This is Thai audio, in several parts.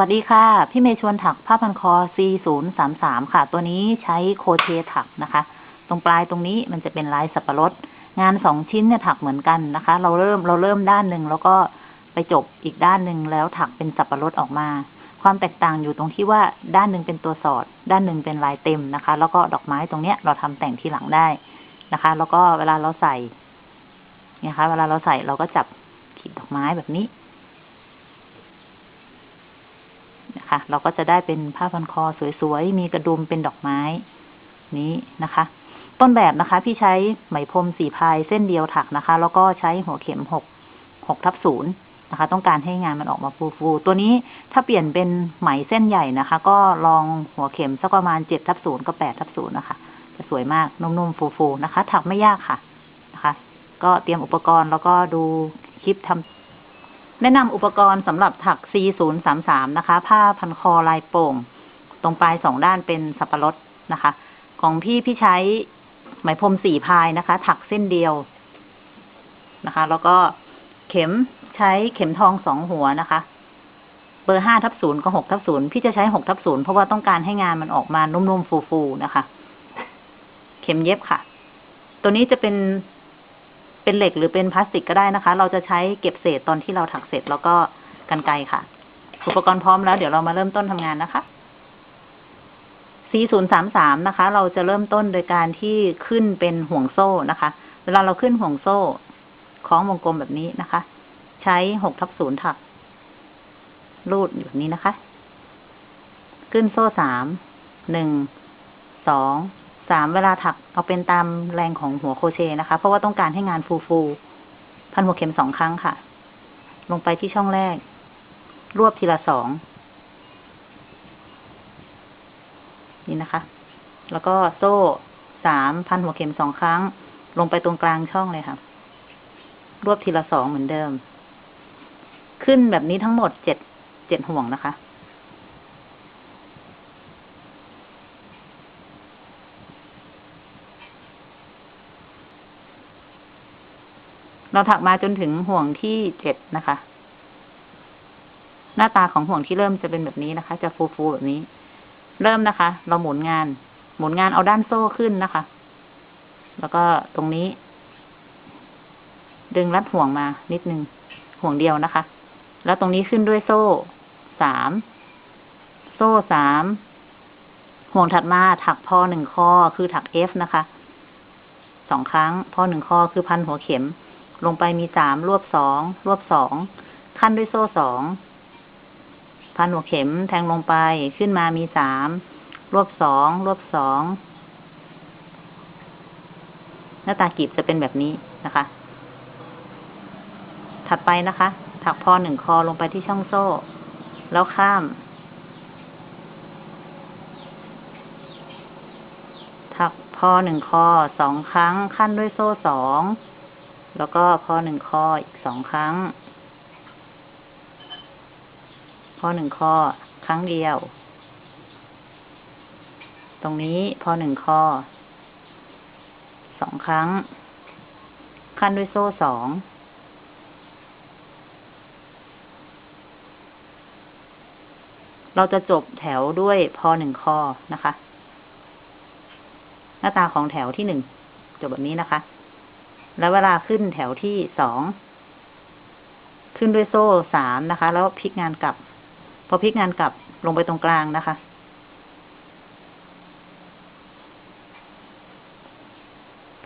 วัสดีค่ะ พี่เมย์ชวนถักผ้าพันคอ C033 ค่ะ ตัวนี้ใช้โคเชถักนะคะ ตรงปลายตรงนี้มันจะเป็นลายสับปะรด งานสองชิ้นเนี่ยถักเหมือนกันนะคะ เราเริ่มเราเริ่มด้านหนึ่งแล้วก็ไปจบอีกด้านหนึ่งแล้วถักเป็นสับปะรดออกมา ความแตกต่างอยู่ตรงที่ว่าด้านหนึ่งเป็นตัวสอด ด้านหนึ่งเป็นลายเต็มนะคะ แล้วก็ดอกไม้ตรงเนี้ยเราทำแต่งทีหลังได้นะคะ แล้วก็เวลาเราใส่เนี่ยคะ เวลาเราใส่เราก็จับขีดดอกไม้แบบนี้ นะคะ เราก็จะได้เป็นผ้าพันคอสวยๆ มีกระดุมเป็นดอกไม้ นี้นะคะ ต้นแบบนะคะ พี่ใช้ไหมพรมสีพายเส้นเดียวถักนะคะ แล้วก็ใช้หัวเข็มหกหกทับศูนย์นะคะ ต้องการให้งานมันออกมาฟูๆตัวนี้ถ้าเปลี่ยนเป็นไหมเส้นใหญ่นะคะ ก็ลองหัวเข็มสักประมาณเจ็ดทับศูนย์ก็แปดทับศูนย์นะคะจะสวยมากนุ่มๆฟูๆนะคะ ถักไม่ยากค่ะนะคะ ก็เตรียมอุปกรณ์แล้วก็ดูคลิปทำ แนะนำอุปกรณ์สำหรับถัก C033 นะคะ ผ้าพันคอลายโป่ง ตรงปลายสองด้านเป็นสับปะรดนะคะ ของพี่พี่ใช้ไหมพรมสี่พายนะคะ ถักเส้นเดียวนะคะ แล้วก็เข็มใช้เข็มทองสองหัวนะคะ เบอร์ห้าทับศูนย์กับหกทับศูนย์พี่จะใช้หกทับศูนย์เพราะว่าต้องการให้งานมันออกมานุ่มๆฟูๆนะคะ เข็มเย็บค่ะ ตัวนี้จะเป็น เป็นเหล็กหรือเป็นพลาสติกก็ได้นะคะ เราจะใช้เก็บเศษตอนที่เราถักเสร็จแล้วก็กันไกค่ะ อุปกรณ์พร้อมแล้วเดี๋ยวเรามาเริ่มต้นทำงานนะคะ4033นะคะ เราจะเริ่มต้นโดยการที่ขึ้นเป็นห่วงโซ่นะคะ เวลาเราขึ้นห่วงโซ่คล้องวงกลมแบบนี้นะคะ ใช้6ทับ0ถัก รูดอยู่แบบนี้นะคะ ขึ้นโซ่สามหนึ่งสอง สามเวลาถักเอาเป็นตามแรงของหัวโคเชนะคะ เพราะว่าต้องการให้งานฟูฟูพันหัวเข็มสองครั้งค่ะ ลงไปที่ช่องแรก รวบทีละสองนี่นะคะ แล้วก็โซ่สามพันหัวเข็มสองครั้ง ลงไปตรงกลางช่องเลยค่ะ รวบทีละสองเหมือนเดิม ขึ้นแบบนี้ทั้งหมดเจ็ดเจ็ดห่วงนะคะ เราถักมาจนถึงห่วงที่เจ็ดนะคะ หน้าตาของห่วงที่เริ่มจะเป็นแบบนี้นะคะ จะฟูๆแบบนี้ เริ่มนะคะ เราหมุนงาน หมุนงานเอาด้านโซ่ขึ้นนะคะ แล้วก็ตรงนี้ ดึงรัดห่วงมานิดนึง ห่วงเดียวนะคะ แล้วตรงนี้ขึ้นด้วยโซ่สาม โซ่สาม ห่วงถัดมาถักพอหนึ่งข้อคือถัก F นะคะ สองครั้งพอหนึ่งข้อคือพันหัวเข็ม ลงไปมีสามรวบสองรวบสองขั้นด้วยโซ่สองพันหัวเข็มแทงลงไปขึ้นมามีสามรวบสองรวบสองหน้าตากีบจะเป็นแบบนี้นะคะ ถัดไปนะคะ ถักพอหนึ่งคอลงไปที่ช่องโซ่ แล้วข้าม ถักพอหนึ่งคอสองครั้งขั้นด้วยโซ่สอง แล้วก็พอหนึ่งคออีกสองครั้งพอหนึ่งคอครั้งเดียว ตรงนี้พอหนึ่งคอสองครั้ง ขั้นด้วยโซ่สองเราจะจบแถวด้วยพอหนึ่งคอนะคะ หน้าตาของแถวที่หนึ่งจบแบบนี้นะคะ แล้วเวลาขึ้นแถวที่สอง ขึ้นด้วยโซ่สามนะคะ แล้วพลิกงานกลับ พอพลิกงานกลับลงไปตรงกลางนะคะ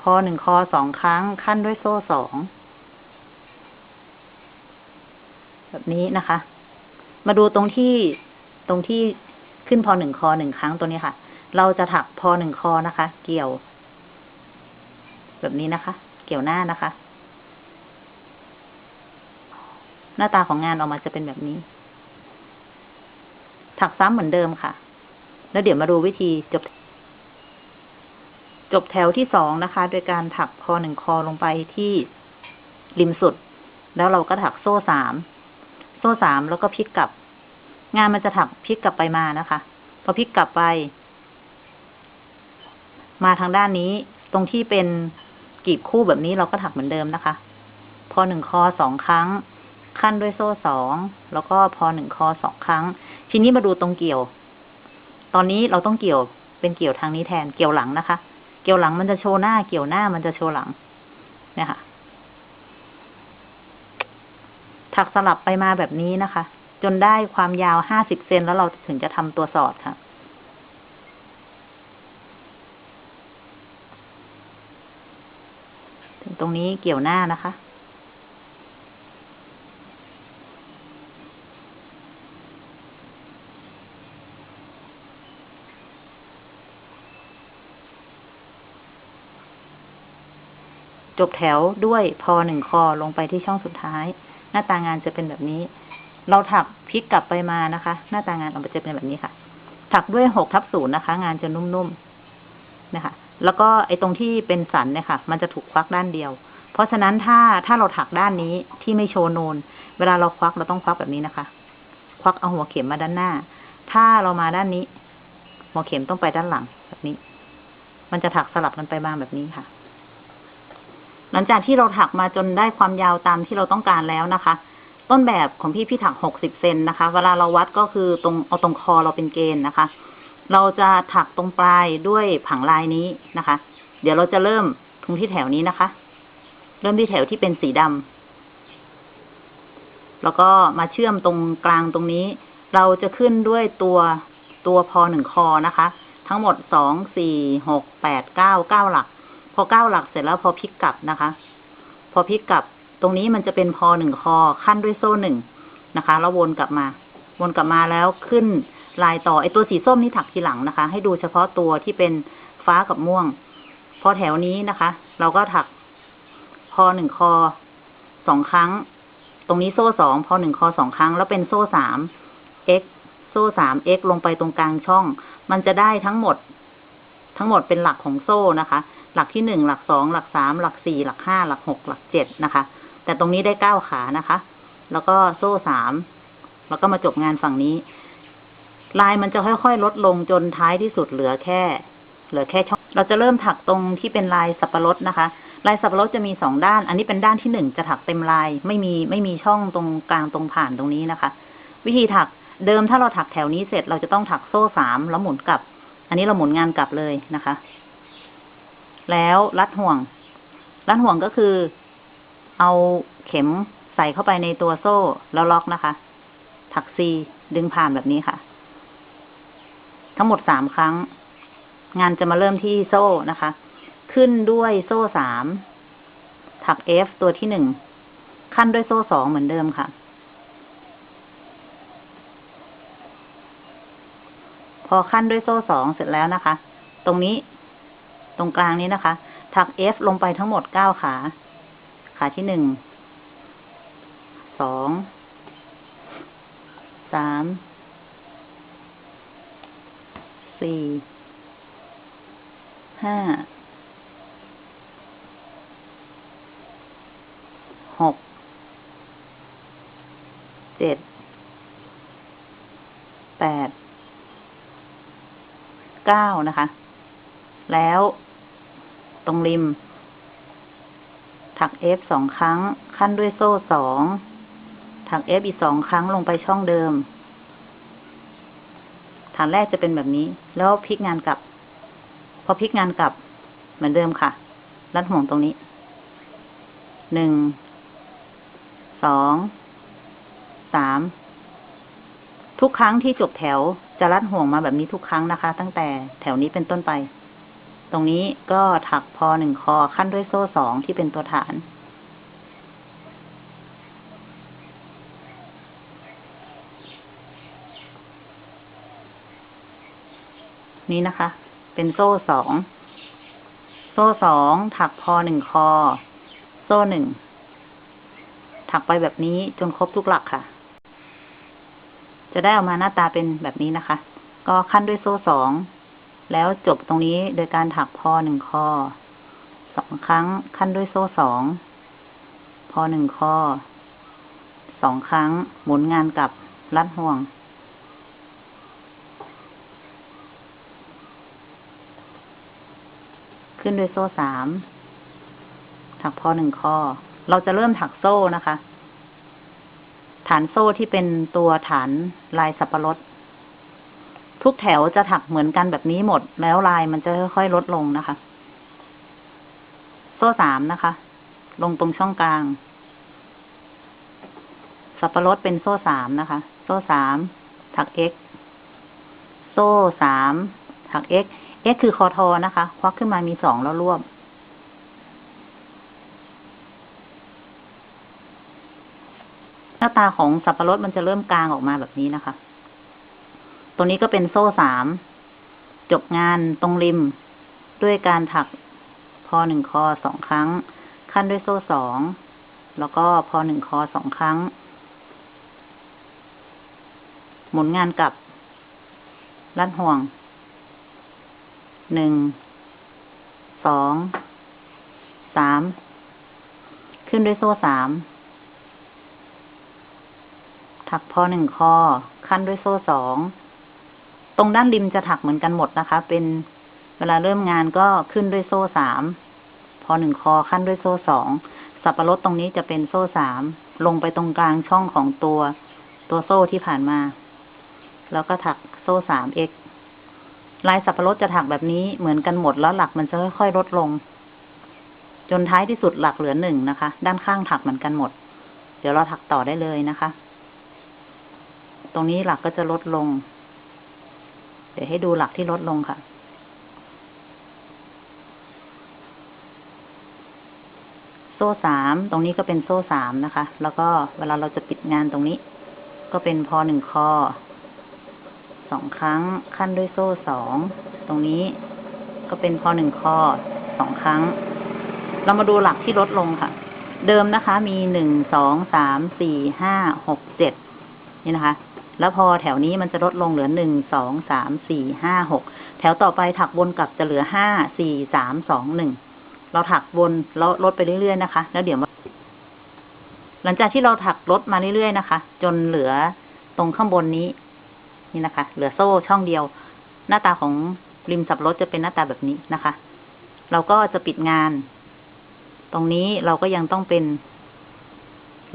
พอหนึ่งคอสองครั้งขั้นด้วยโซ่สอง แบบนี้นะคะ มาดูตรงที่ตรงที่ขึ้นพอหนึ่งคอหนึ่งครั้งตัวนี้ค่ะ เราจะถักพอหนึ่งคอนะคะ เกี่ยว แบบนี้นะคะ กี่ยวหน้านะคะ หน้าตาของงานออกมาจะเป็นแบบนี้ ถักซ้ำเหมือนเดิมค่ะ แล้วเดี๋ยวมาดูวิธีจบ จบแถวที่สองนะคะ โดยการถักพอหนึ่งคอลงไปที่ริมสุด แล้วเราก็ถักโซ่สาม โซ่สามแล้วก็พลิกกลับ งานมันจะถักพลิกกลับไปมานะคะ พอพลิกกลับไป มาทางด้านนี้ตรงที่เป็น กีบคู่แบบนี้เราก็ถักเหมือนเดิมนะคะ พอหนึ่งคอสองครั้ง ขั้นด้วยโซ่สอง แล้วก็พอหนึ่งคอสองครั้ง ทีนี้มาดูตรงเกี่ยว ตอนนี้เราต้องเกี่ยวเป็นเกี่ยวทางนี้แทน เกี่ยวหลังนะคะ เกี่ยวหลังมันจะโชว์หน้า เกี่ยวหน้ามันจะโชว์หลัง เนี่ยค่ะ ถักสลับไปมาแบบนี้นะคะ จนได้ความยาวห้าสิบเซนแล้วเราถึงจะทำตัวสอดค่ะ ถึง ตรงนี้เกี่ยวหน้านะคะ จบแถวด้วยพอหนึ่งคอลงไปที่ช่องสุดท้าย หน้าตางานจะเป็นแบบนี้ เราถักพลิกกลับไปมานะคะ หน้าตางานออกมาจะเป็นแบบนี้ค่ะ ถักด้วยหกทับศูนย์นะคะ งานจะนุ่มๆนะคะ แล้วก็ไอ้ตรงที่เป็นสันเนี่ยค่ะ มันจะถูกควักด้านเดียว เพราะฉะนั้นถ้าถ้าเราถักด้านนี้ที่ไม่โชว์นูน เวลาเราควักเราต้องควักแบบนี้นะคะ ควักเอาหัวเข็มมาด้านหน้า ถ้าเรามาด้านนี้ หัวเข็มต้องไปด้านหลังแบบนี้ มันจะถักสลับกันไปบ้างแบบนี้ค่ะ หลังจากที่เราถักมาจนได้ความยาวตามที่เราต้องการแล้วนะคะ ต้นแบบของพี่พี่ถักหกสิบเซนนะคะ เวลาเราวัดก็คือตรงเอาตรงคอเราเป็นเกณฑ์นะคะ เราจะถักตรงปลายด้วยผังลายนี้นะคะ เดี๋ยวเราจะเริ่มตรงที่แถวนี้นะคะ เริ่มที่แถวที่เป็นสีดำแล้วก็มาเชื่อมตรงกลางตรงนี้ เราจะขึ้นด้วยตัวตัวพอหนึ่งคอนะคะ ทั้งหมดสองสี่หกแปดเก้าเก้าหลัก พอเก้าหลักเสร็จแล้วพอพลิกกลับนะคะ พอพลิกกลับตรงนี้มันจะเป็นพอหนึ่งคอขั้นด้วยโซ่หนึ่งนะคะ แล้ววนกลับมา วนกลับมาแล้วขึ้น ลายต่อไอตัวสีส้มนี่ถักทีหลังนะคะ ให้ดูเฉพาะตัวที่เป็นฟ้ากับม่วง พอแถวนี้นะคะ เราก็ถักพอหนึ่งคอสองครั้ง ตรงนี้โซ่สองพอหนึ่งคอสองครั้ง แล้วเป็นโซ่สาม x โซ่สาม x ลงไปตรงกลางช่อง มันจะได้ทั้งหมด ทั้งหมดเป็นหลักของโซ่นะคะ หลักที่หนึ่งหลักสองหลักสามหลักสี่หลักห้าหลักหกหลักเจ็ดนะคะ แต่ตรงนี้ได้เก้าขานะคะ แล้วก็โซ่สามแล้วก็มาจบงานฝั่งนี้ ลายมันจะค่อยๆ ลดลงจนท้ายที่สุดเหลือแค่ เหลือแค่ช่อง เราจะเริ่มถักตรงที่เป็นลายสับปะรดนะคะ ลายสับปะรดจะมีสองด้าน อันนี้เป็นด้านที่หนึ่งจะถักเต็มลาย ไม่มีไม่มีช่องตรงกลางตรงผ่านตรงนี้นะคะ วิธีถักเดิมถ้าเราถักแถวนี้เสร็จเราจะต้องถักโซ่สามแล้วหมุนกลับ อันนี้เราหมุนงานกลับเลยนะคะ แล้วรัดห่วง รัดห่วงก็คือ เอาเข็มใส่เข้าไปในตัวโซ่แล้วล็อกนะคะ ถักซีดึงผ่านแบบนี้ค่ะ ทั้งหมดสามครั้ง งานจะมาเริ่มที่โซ่นะคะ ขึ้นด้วยโซ่สาม ถัก F ตัวที่หนึ่ง ขั้นด้วยโซ่สองเหมือนเดิมค่ะ พอขั้นด้วยโซ่สองเสร็จแล้วนะคะ ตรงนี้ ตรงกลางนี้นะคะ ถัก F ลงไปทั้งหมดเก้าขา ขาที่หนึ่ง สอง สาม สี่ ห้า หก เจ็ด แปด เก้านะคะ แล้วตรงริม ถัก F สองครั้ง ขั้นด้วยโซ่สองถัก F อีกสองครั้งลงไปช่องเดิม ฐานแรกจะเป็นแบบนี้ แล้วพลิกงานกลับ พอพลิกงานกลับ เหมือนเดิมค่ะ รัดห่วงตรงนี้ หนึ่ง สอง สาม ทุกครั้งที่จบแถวจะรัดห่วงมาแบบนี้ทุกครั้งนะคะ ตั้งแต่แถวนี้เป็นต้นไป ตรงนี้ก็ถักพอหนึ่งคอขั้นด้วยโซ่สองที่เป็นตัวฐาน นี้นะคะ เป็นโซ่สอง โซ่สองถักพอหนึ่งคอ โซ่หนึ่ง ถักไปแบบนี้จนครบทุกหลักค่ะ จะได้ออกมาหน้าตาเป็นแบบนี้นะคะ ก็ขั้นด้วยโซ่สอง แล้วจบตรงนี้โดยการถักพอหนึ่งคอสองครั้ง ขั้นด้วยโซ่สอง พอหนึ่งคอสองครั้ง หมุนงานกลับรัดห่วง ขึ้นด้วยโซ่สาม ถักพอหนึ่งคอเราจะเริ่มถักโซ่นะคะ ฐานโซ่ที่เป็นตัวฐานลายสับปะรด ทุกแถวจะถักเหมือนกันแบบนี้หมด แล้วลายมันจะค่อยๆลดลงนะคะ โซ่สามนะคะ ลงตรงช่องกลาง สับปะรดเป็นโซ่สามนะคะ โซ่สามถัก x โซ่สามถัก x x คือคอทอนะคะ ควักขึ้นมามีสองแล้วรวบ หน้าตาของสับปะรดมันจะเริ่มกลางออกมาแบบนี้นะคะ ตรงนี้ก็เป็นโซ่สาม จบงานตรงริม ด้วยการถักพอหนึ่งคอสองครั้ง ขั้นด้วยโซ่สอง แล้วก็พอหนึ่งคอสองครั้ง หมุนงานกลับ ลัดห่วง หนึ่ง สอง สาม ขึ้นด้วยโซ่สาม ถักพอหนึ่งคอ ขั้นด้วยโซ่สอง ตรงด้านริมจะถักเหมือนกันหมดนะคะ เป็นเวลาเริ่มงานก็ขึ้นด้วยโซ่สาม พอหนึ่งคอขั้นด้วยโซ่สอง สับปะรดตรงนี้จะเป็นโซ่สาม ลงไปตรงกลางช่องของตัว ตัวโซ่ที่ผ่านมา แล้วก็ถักโซ่สาม x ลายสับปะรดจะถักแบบนี้เหมือนกันหมดแล้วหลักมันจะค่อยๆลดลง จนท้ายที่สุดหลักเหลือหนึ่งนะคะ ด้านข้างถักเหมือนกันหมด เดี๋ยวเราถักต่อได้เลยนะคะ ตรงนี้หลักก็จะลดลง เดี๋ยวให้ดูหลักที่ลดลงค่ะ โซ่สาม ตรงนี้ก็เป็นโซ่สามนะคะ แล้วก็เวลาเราจะปิดงานตรงนี้ ก็เป็นพอหนึ่งคอสองครั้ง ขั้นด้วยโซ่สอง ตรงนี้ก็เป็นพอหนึ่งคอสองครั้ง เรามาดูหลักที่ลดลงค่ะ เดิมนะคะ มีหนึ่งสองสามสี่ห้าหกเจ็ดนี่นะคะ แล้วพอแถวนี้มันจะลดลงเหลือหนึ่งสองสามสี่ห้าหกแถวต่อไปถักวนกลับจะเหลือห้าสี่สามสองหนึ่งเราถักวนแล้วลดไปเรื่อยๆนะคะ แล้วเดี๋ยวหลังจากที่เราถักลดมาเรื่อยๆนะคะ จนเหลือตรงข้างบนนี้ นี่นะคะ เหลือโซ่ช่องเดียว หน้าตาของริมสับรดจะเป็นหน้าตาแบบนี้นะคะ เราก็จะปิดงาน ตรงนี้เราก็ยังต้องเป็น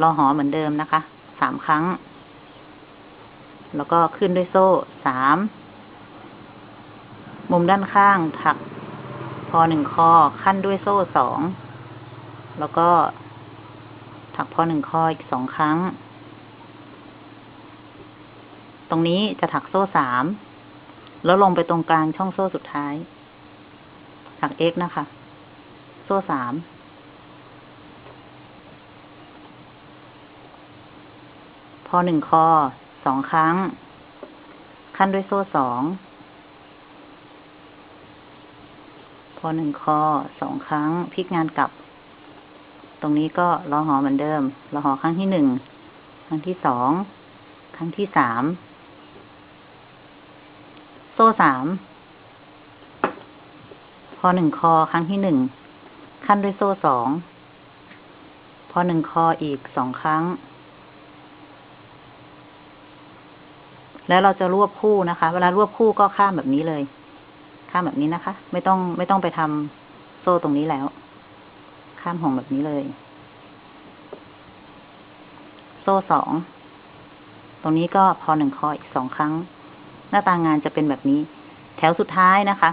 รอหอเหมือนเดิมนะคะ สามครั้ง แล้วก็ขึ้นด้วยโซ่สาม มุมด้านข้างถักพอหนึ่งคอขั้นด้วยโซ่สอง แล้วก็ถักพอหนึ่งคออีกสองครั้ง ตรงนี้จะถักโซ่สาม แล้วลงไปตรงกลางช่องโซ่สุดท้าย ถัก x นะคะ โซ่สามพอหนึ่งคอ สองครั้ง ขั้นด้วยโซ่สองพอหนึ่งคอสองครั้งพลิกงานกลับ ตรงนี้ก็รอหอเหมือนเดิมรอหอครั้งที่หนึ่งครั้งที่สองครั้งที่สามโซ่สามพอหนึ่งคอครั้งที่หนึ่งขั้นด้วยโซ่สองพอหนึ่งคออีกสองครั้ง แล้วเราจะรวบคู่นะคะ เวลารวบคู่ก็ข้ามแบบนี้เลย ข้ามแบบนี้นะคะ ไม่ต้องไม่ต้องไปทำโซ่ตรงนี้แล้ว ข้ามห่วงแบบนี้เลย โซ่สอง ตรงนี้ก็พอหนึ่งคออีกสองครั้ง หน้าตางานจะเป็นแบบนี้ แถวสุดท้ายนะคะ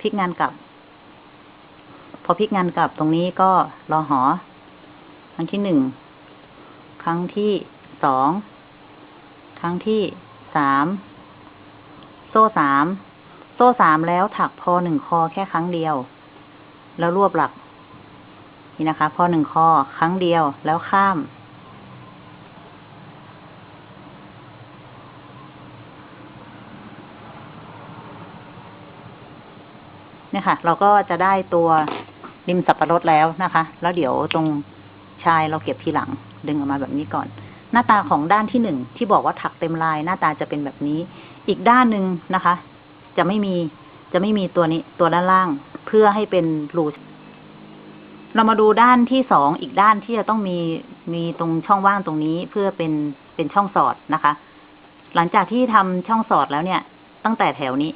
พลิกงานกลับ พอพลิกงานกลับตรงนี้ก็รอหอ ครั้งที่หนึ่ง ครั้งที่สอง ครั้งที่ สาม โซ่สาม โซ่สามแล้วถักพอหนึ่งคอแค่ครั้งเดียว แล้วรวบหลัก นี่นะคะ พอหนึ่งคอครั้งเดียวแล้วข้าม เนี่ยค่ะ เราก็จะได้ตัวริมสับปะรดแล้วนะคะ แล้วเดี๋ยวตรงชายเราเก็บทีหลัง ดึงออกมาแบบนี้ก่อน หน้าตาของด้านที่หนึ่งที่บอกว่าถักเต็มลายหน้าตาจะเป็นแบบนี้ อีกด้านหนึ่งนะคะ จะไม่มีจะไม่มีตัวนี้ตัวด้านล่างเพื่อให้เป็นรูเรามาดูด้านที่สองอีกด้านที่จะต้องมีมีตรงช่องว่างตรงนี้เพื่อเป็นเป็นช่องสอดนะคะ หลังจากที่ทำช่องสอดแล้วเนี่ย ตั้งแต่แถวนี้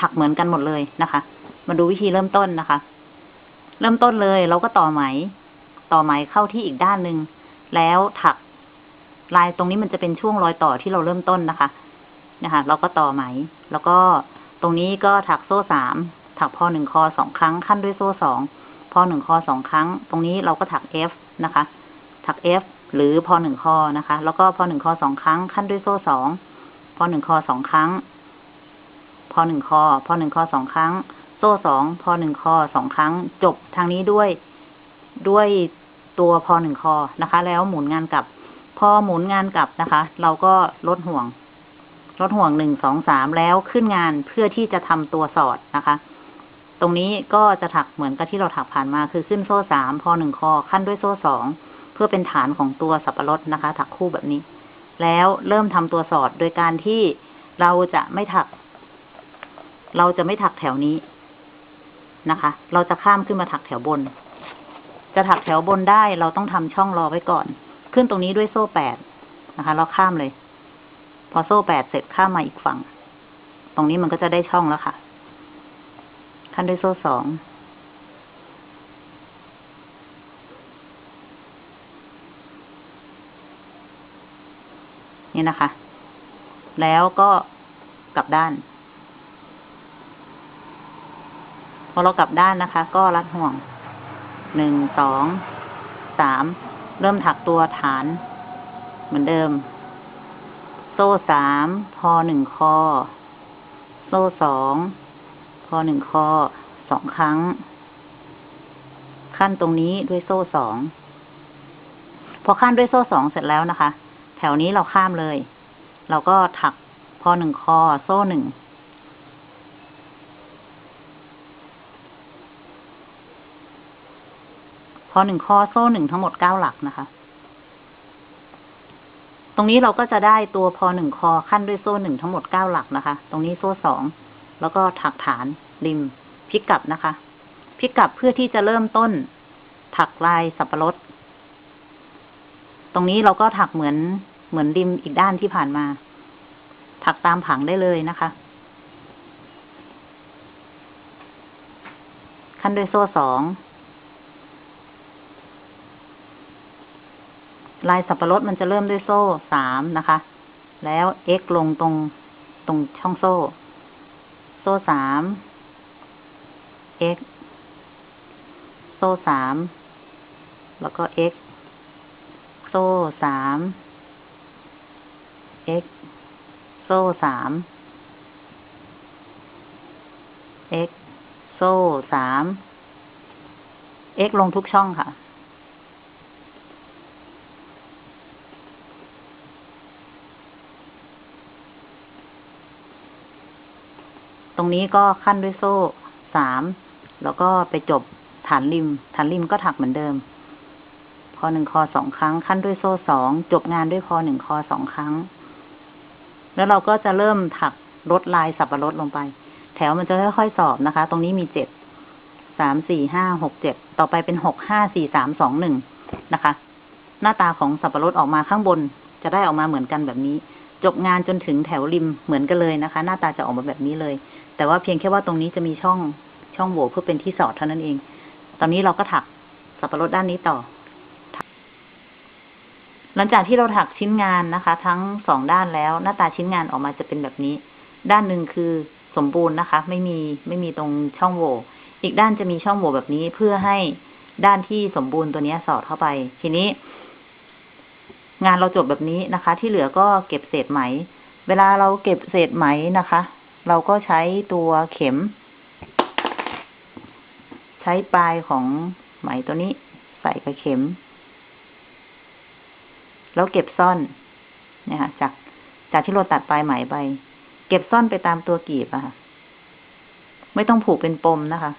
ถักเหมือนกันหมดเลยนะคะ มาดูวิธีเริ่มต้นนะคะ เริ่มต้นเลยเราก็ต่อไหม ต่อไหมเข้าที่อีกด้านหนึ่งแล้วถัก ลายตรงนี้มันจะเป็นช่วงรอยต่อที่เราเริ่มต้นนะคะนะคะ เราก็ต่อไหม แล้วก็ตรงนี้ก็ถักโซ่สามถักพอหนึ่งคอสองครั้งขั้นด้วยโซ่สองพอหนึ่งคอสองครั้ง ตรงนี้เราก็ถัก F นะคะ ถัก F หรือพอหนึ่งคอนะคะ แล้วก็พอหนึ่งคอสองครั้งขั้นด้วยโซ่สองพอหนึ่งคอสองครั้ง พอหนึ่งคอ พอหนึ่งคอสองครั้ง โซ่สองพอหนึ่งคอสองครั้ง จบทางนี้ด้วยด้วยตัวพอหนึ่งคอนะคะ แล้วหมุนงานกลับ พอหมุนงานกลับนะคะ เราก็ลดห่วง ลดห่วงหนึ่งสองสามแล้วขึ้นงานเพื่อที่จะทำตัวสอดนะคะ ตรงนี้ก็จะถักเหมือนกับที่เราถักผ่านมาคือขึ้นโซ่สามพอหนึ่งคอขั้นด้วยโซ่สองเพื่อเป็นฐานของตัวสับปะรดนะคะ ถักคู่แบบนี้ แล้วเริ่มทำตัวสอดโดยการที่เราจะไม่ถัก เราจะไม่ถักแถวนี้นะคะ เราจะข้ามขึ้นมาถักแถวบน จะถักแถวบนได้เราต้องทำช่องรอไว้ก่อน ขึ้นตรงนี้ด้วยโซ่แปดนะคะ เราข้ามเลย พอโซ่แปดเสร็จข้ามมาอีกฝั่ง ตรงนี้มันก็จะได้ช่องแล้วค่ะ ขั้นด้วยโซ่สองนี่นะคะ แล้วก็กลับด้าน พอเรากลับด้านนะคะ ก็รัดห่วง หนึ่ง สอง สาม เริ่มถักตัวฐาน เหมือนเดิม โซ่สามพอหนึ่งคอ โซ่สองพอหนึ่งคอสองครั้ง ขั้นตรงนี้ด้วยโซ่สอง พอขั้นด้วยโซ่สองเสร็จแล้วนะคะ แถวนี้เราข้ามเลย เราก็ถักพอหนึ่งคอ โซ่หนึ่ง พ อหนึ่งคอโซ่หนึ่งทั้งหมดเก้าหลักนะคะ ตรงนี้เราก็จะได้ตัวพอหนึ่งคอขั้นด้วยโซ่หนึ่งทั้งหมดเก้าหลักนะคะ ตรงนี้โซ่สองแล้วก็ถักฐานริมพลิกกลับนะคะพลิกกลับเพื่อที่จะเริ่มต้น ถักลายสับปะรด ตรงนี้เราก็ถักเหมือนเหมือนริมอีกด้านที่ผ่านมา ถักตามผังได้เลยนะคะ ขั้นด้วยโซ่สอง ลายสับปะรดมันจะเริ่มด้วยโซ่สามนะคะ แล้ว x ลงตรงตรงช่องโซ่ โซ่สาม x โซ่สาม แล้วก็ x โซ่สาม x โซ่สาม x โซ่สาม x ลงทุกช่องค่ะ รงนี้ก็ขั้นด้วยโซ่สาม แล้วก็ไปจบฐานริม ฐานริมก็ถักเหมือนเดิมพอหนึ่งคอสองครั้ง ขั้นด้วยโซ่สอง จบงานด้วยพอหนึ่งคอสองครั้ง แล้วเราก็จะเริ่มถักลดลายสับปะรดลงไป แถวมันจะค่อยๆสอบนะคะ ตรงนี้มีเจ็ด สาม สี่ ห้า หก เจ็ด ต่อไปเป็นหก ห้า สี่ สาม สอง หนึ่งนะคะ หน้าตาของสับปะรดออกมาข้างบน จะได้ออกมาเหมือนกันแบบนี้ จบงานจนถึงแถวริมเหมือนกันเลยนะคะ หน้าตาจะออกมาแบบนี้เลย แต่ว่าเพียงแค่ว่าตรงนี้จะมีช่องช่องโหว่เพื่อเป็นที่สอดเท่านั้นเอง ตอนนี้เราก็ถักสับปะรดด้านนี้ต่อ หลังจากที่เราถักชิ้นงานนะคะ ทั้งสองด้านแล้ว หน้าตาชิ้นงานออกมาจะเป็นแบบนี้ ด้านหนึ่งคือสมบูรณ์นะคะ ไม่มีไม่มีตรงช่องโหว่ อีกด้านจะมีช่องโหว่แบบนี้เพื่อให้ด้านที่สมบูรณ์ตัวนี้สอดเข้าไป ทีนี้ งานเราจบแบบนี้นะคะ ที่เหลือก็เก็บเศษไหม เวลาเราเก็บเศษไหมนะคะ เราก็ใช้ตัวเข็ม ใช้ปลายของไหมตัวนี้ ใส่กับเข็ม แล้วเก็บซ่อนเนี่ยค่ะจากจากที่เราตัดปลายไหมไป เก็บซ่อนไปตามตัวกีบอะค่ะ ไม่ต้องผูกเป็นปมนะคะ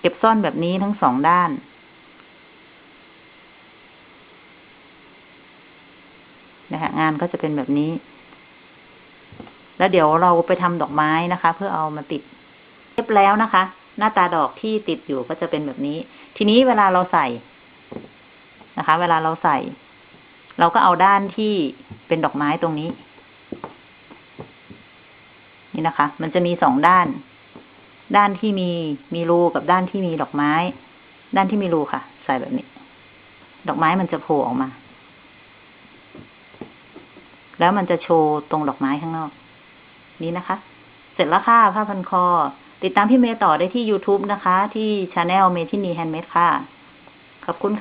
เก็บซ่อนแบบนี้ทั้งสองด้าน นะคะงานก็จะเป็นแบบนี้ แล้วเดี๋ยวเราไปทำดอกไม้นะคะ เพื่อเอามาติดเรียบแล้วนะคะ หน้าตาดอกที่ติดอยู่ก็จะเป็นแบบนี้ ทีนี้เวลาเราใส่นะคะ เวลาเราใส่ เราก็เอาด้านที่เป็นดอกไม้ตรงนี้ นี่นะคะ มันจะมีสองด้าน ด้านที่มีมีรูกับด้านที่มีดอกไม้ ด้านที่มีรูค่ะ ใส่แบบนี้ ดอกไม้มันจะโผล่ออกมา แล้วมันจะโชว์ตรงดอกไม้ข้างนอก นี้นะคะ เสร็จแล้วค่ะผ้าพันคอ ติดตามพี่เมย์ต่อได้ที่ YouTube นะคะ ที่ช anel เมทินีแฮนด์เมดค่ะ ขอบคุณค่ะ